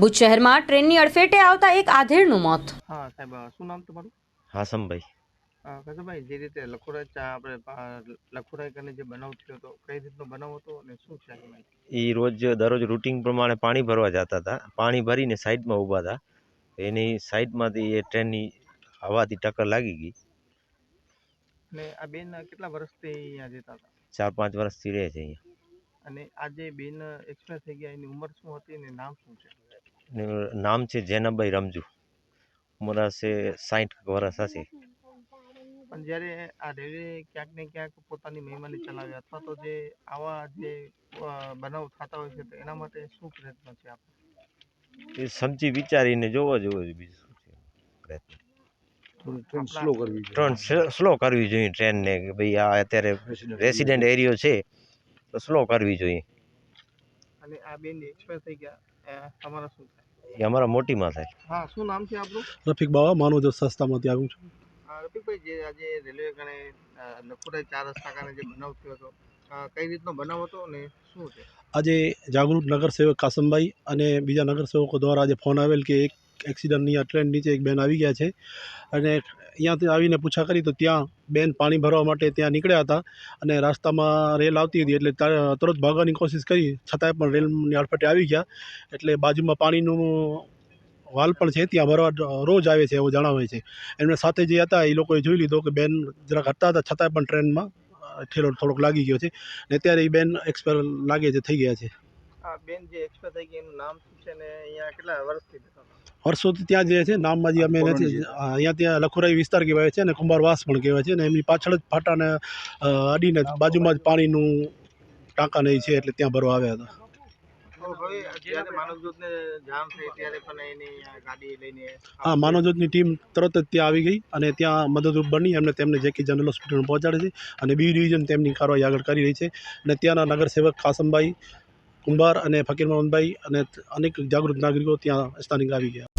ભુજ શહેરમાં ટ્રેનની અડફેટે આવતા એક આધેડનું મોત. હા સાહેબ શું નામ તમારું? હાસમભાઈ અ, કસુભાઈ જે રીતે લખોરા ચા આપણે પા- લખોરા કરીને જે બનાવ થયો હતો કઈ રીતનો બનાવ હતો અને શું છે એ રોજ દરરોજ રૂટિન પ્રમાણે પાણી ભરવા જતા હતા. પાણી ભરીને સાઈડમાં ઊભા હતા. એની સાઈડમાંથી એ ટ્રેનની હવાથી ટક્કર લાગી ગઈ. અને આ બેન કેટલા વર્ષથી અહીંયા જતા હતા? ચાર પાંચ વર્ષથી રહે છે અહીંયા. અને આ જે બેન એક્સપાયર થઈ ગયા એની ઉંમર શું હતી અને નામ શું છે? નામ છે જેનાભાઈ રમજુ. ઉંમર હશે સાઠ વર્ષ હશે. પણ જ્યારે આ રેલવે ક્યાંક ને ક્યાંક પોતાની મહેમાની ચલાવે અથવા તો જે આવા જે બનાવ થતા હોય છે તો એના માટે શું પ્રયત્ન છે આપણે એ સમજી વિચારીને જોવો જોવો જોઈએ બીજું શું છે પ્રયત્ન. ટ્રેન સ્લો કરવી ટ્રેન સ્લો કરવી જોઈએ ટ્રેનને કે ભાઈ આ અત્યારે રેસિડેન્ટ એરિયો છે તો સ્લો કરવી જોઈએ. અને આ બેન એક્સપાયર થઈ ગયા? તમારા શું થાય? એ અમારા મોટીમાં થાય. હા શું નામ છે આપણું રફીક બાવા માનવ સંસ્થામાંથી આવ્યું છું. રફીકભાઈ જે આજે રેલવે કારણે લખોટા ચાર રસ્તા કારણે જે બનાવ થયો હતો કઈ રીતનો બનાવ હતો અને શું છે? આજે જાગૃત નગરસેવક કાસમભાઈ અને બીજા નગરસેવકો દ્વારા આજે ફોન આવેલ કે એક એક્સિડન્ટની આ ટ્રેન નીચે એક બેન આવી ગયા છે. અને અહીંયાથી આવીને પૂછા કરી તો ત્યાં બેન પાણી ભરવા માટે ત્યાં નીકળ્યા હતા અને રાસ્તામાં રેલ આવતી હતી એટલે તરત ભાગવાની કોશિશ કરી. છતાંય પણ રેલની અડફેટે આવી ગયા. એટલે બાજુમાં પાણીનું વાલ પણ છે, ત્યાં ભરવા રોજ આવે છે એવું જણાવે છે. એમને સાથે જે હતા એ લોકોએ જોઈ લીધો કે બેન જરાક હટતા હતા, છતાંય પણ ટ્રેનમાં ઠેલો થોડોક લાગી ગયો છે. ને અત્યારે એ બેન એક્સપાયર લાગે છે, થઈ ગયા છે. બેન જે એક્સપાયર થઈ ગયા, એનું નામ શું છે ને, અહીંયા કેટલા વર્ષથી હતા વર્ષોથી ત્યાં જે છે નામમાં જે અમે નથી અહીંયા ત્યાં લખુરાઈ વિસ્તાર કહેવાય છે અને કુંભારવાસ પણ કહેવાય છે અને એમની પાછળ જ ફાટાને અડીને બાજુમાં જ પાણીનું ટાંકા નહીં છે એટલે ત્યાં ભરવા આવ્યા હતા. હા માનવજોતની ટીમ તરત જ ત્યાં આવી ગઈ અને ત્યાં મદદરૂપ બની એમને તેમને જેકી જનરલ હોસ્પિટલમાં પહોંચાડે છે અને બી ડિવિઝન તેમની કાર્યવાહી આગળ કરી રહી છે. અને ત્યાંના નગરસેવક કાસમભાઈ કુંભાર અને ફકીર અને અનેક જાગૃત નાગરિકો ત્યાં સ્થાનિક આવી ગયા.